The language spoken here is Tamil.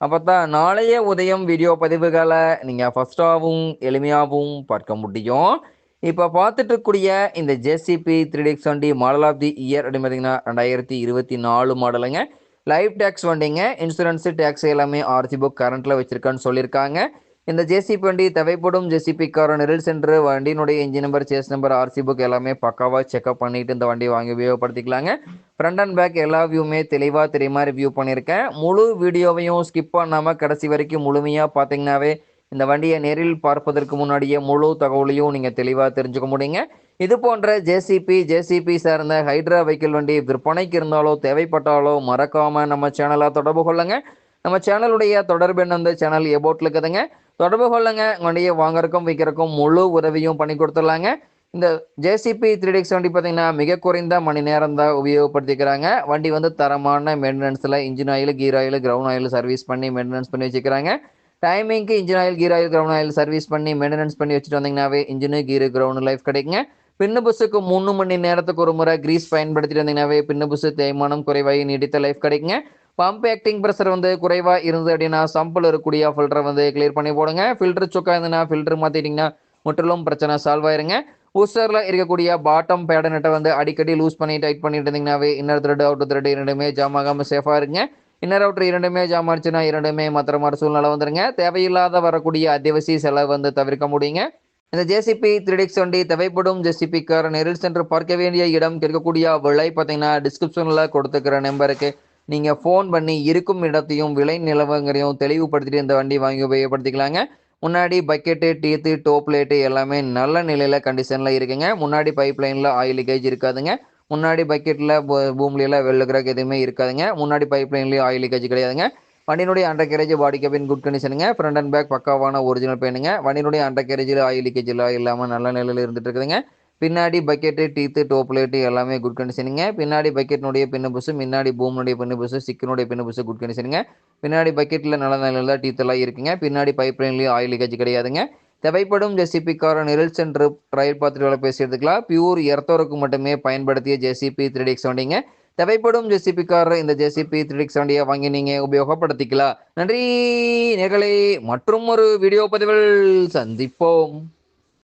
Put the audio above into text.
அப்போ தான் நாளைய உதயம் வீடியோ பதிவுகளை நீங்கள் ஃபஸ்ட்டாகவும் எளிமையாகவும் பார்க்க முடியும். இப்போ பார்த்துட்டு இருக்கக்கூடிய இந்த ஜேசிபி த்ரீ டிக்ஸ் வண்டி மாடல் ஆஃப் தி இயர் அப்படின்னு பார்த்தீங்கன்னா ரெண்டாயிரத்தி இருபத்தி நாலு மாடலுங்க. லைஃப் டேக்ஸ் வண்டிங்க இன்சூரன்ஸு டேக்ஸ் எல்லாமே ஆர்சி புக் கரண்ட்டில் வச்சுருக்கான்னு சொல்லியிருக்காங்க. இந்த ஜேசிபி வண்டி தேவைப்படும் ஜேசிபி நெரில் சென்று வண்டியினுடைய engine number chassis number RC book எல்லாமே பக்காவாக செக்அப் பண்ணிட்டு இந்த வண்டி வாங்கி உபயோகப்படுத்திக்கலாங்க. ஃப்ரண்ட் அண்ட் பேக் எல்லா வியூமே தெளிவாக தெரியுமா ரிவ்யூ பண்ணியிருக்கேன். முழு வீடியோவையும் ஸ்கிப் பண்ணாமல் கடைசி வரைக்கும் முழுமையாக பார்த்தீங்கன்னாவே இந்த வண்டியை நேரில் பார்ப்பதற்கு முன்னாடியே முழு தகவலையும் நீங்கள் தெளிவாக தெரிஞ்சுக்க முடியுங்க. இது போன்ற ஜேசிபி ஜேசிபி சார்ந்த ஹைட்ரா வெஹிக்கிள் வண்டி விற்பனைக்கு இருந்தாலோ தேவைப்பட்டாலோ மறக்காமல் நம்ம சேனலை தொடர்பு கொள்ளுங்க. நம்ம சேனலுடைய தொடர்பு என்ன வந்து சேனல் எபோட்டில் இருக்குதுங்க. தொடர்பு கொள்ளுங்கள் வண்டியை வாங்குறக்கும் விற்கிறக்கும் முழு உதவியும் பண்ணி கொடுத்துடலாங்க. இந்த ஜேசிபி த்ரீ டிக்ஸ் வண்டி பார்த்தீங்கன்னா மிக குறைந்த மணி நேரம் தான் உபயோகப்படுத்திக்கிறாங்க. வண்டி வந்து தரமான மெயின்டெனன்ஸில் engine oil gear oil ground oil service பண்ணி மெயின்டெனன்ஸ் பண்ணி வச்சுக்கிறாங்க. டைமிங்க்கு engine oil gear oil ground oil service பண்ணி மெயின்டெனன்ஸ் பண்ணி வச்சுட்டு வந்தீங்கன்னாவே இன்ஜினு கீரு கிரவுண்ட் லைஃப் கிடைக்குங்க. பின்னு புஸுக்கு மூணு மணி நேரத்துக்கு ஒரு முறை கிரீஸ் பயன்படுத்திட்டு வந்தீங்கன்னாவே பின்னு புஸ் தேய்மானம் குறைவாகி நீடித்த லைஃப் கிடைக்குங்க. பம்ப் ஆக்டிங் ப்ரெஷர் வந்து குறைவாக இருந்தது அப்படின்னா சம்பில் இருக்கக்கூடிய ஃபில்டரை வந்து கிளியர் பண்ணி போடுங்க. ஃபில்டர் சொக்கா இருந்ததுன்னா ஃபில்டர் மாற்றிட்டிங்கன்னா முற்றிலும் பிரச்சனை சால்வ் ஆயிருங்க. பூஸ்டரில் இருக்கக்கூடிய பாட்டம் பேட வந்து அடிக்கடி லூஸ் பண்ணி டைட் பண்ணிட்டு இருந்தீங்கன்னாவே இன்னர் த்ரெட் அவுட் த்ரெட் இரண்டுமே ஜாம் ஆகாமல் சேஃபாக இருங்க. இன்னர் அவுட்ரு இரண்டுமே ஜாம் ஆச்சுன்னா இரண்டுமே மற்ற மாதிரி சூழ்நிலை வந்துருங்க. தேவையில்லாத வரக்கூடிய அத்தியாவசிய செலவு வந்து தவிர்க்க முடியுங்க. இந்த ஜேசிபி த்ரீடிக்ஸ் வண்டி தேவைப்படும். ஜேசிபி கார் நெரில் சென்று பார்க்க வேண்டிய இடம் கிடைக்கக்கூடிய விலை பார்த்தீங்கன்னா டிஸ்கிரிப்ஷனில் கொடுத்துக்கிற நம்பருக்கு நீங்கள் ஃபோன் பண்ணி இருக்கும் இடத்தையும் விலை நிலவங்களையும் தெளிவுபடுத்திட்டு இந்த வண்டி வாங்கி உபயோகப்படுத்திக்கலாங்க. முன்னாடி பக்கெட்டு டீத்து டோப் லைட்டு எல்லாமே நல்ல நிலையில் கண்டிஷனில் இருக்குங்க. முன்னாடி பைப் லைனில் ஆயில் லீக்கேஜ் இருக்காதுங்க. முன்னாடி பக்கெட்டில் பூமியில் வெள்ள கிராக் எதுவுமே இருக்காதுங்க. முன்னாடி பைப் லைன்லேயும் ஆயில் லீக்கேஜ் கிடையாதுங்க. வண்டியினுடைய undercarriage body cabin good கண்டிஷனுங்க ஃப்ரண்ட் அண்ட் பேக் பக்காவான ஒரிஜினல் பெயினுங்க வண்டியினுடைய அண்டர் கேரேஜில் ஆயில் லீக்கேஜ் எல்லாம் இல்லாமல் நல்ல நிலையில் இருந்துட்டு இருக்குதுங்க. பின்னாடி பக்கெட்டு டீத்து டோப் லைட்டு எல்லாமே குட் கண்டிஷனுங்க பின்னாடி பக்கெட்னுடைய பின்ன புஷு முன்னாடி பூமினுடைய பின்ன புஷு சிக்கனுடைய பின்ன புஷு குட் கண்டிஷனுங்க பின்னாடி பக்கெட்டில் நல்ல நிலையில் டீத் எல்லாம் இருக்குங்க. பின்னாடி பைப் லைன்லேயும் ஆயில் லீக்கேஜ் கிடையாதுங்க. தேவைப்படும் ஜெசிபி கார நிரல் சென்று ட்ரையல் பார்த்துட்டு வேலை பேசி பியூர் எர்த்தோருக்கு மட்டுமே பயன்படுத்திய ஜெசிபி த்ரீ டிக்ஸ் வண்டிங்க தேவைப்படும் ஜெசிபி கார் இந்த ஜெசிபி த்ரீ டிக்ஸ் வண்டியை வாங்கி நீங்கள் உபயோகப்படுத்திக்கலாம். நன்றி நேர்களே. மற்றும் ஒரு வீடியோ பதிவில் சந்திப்போம்.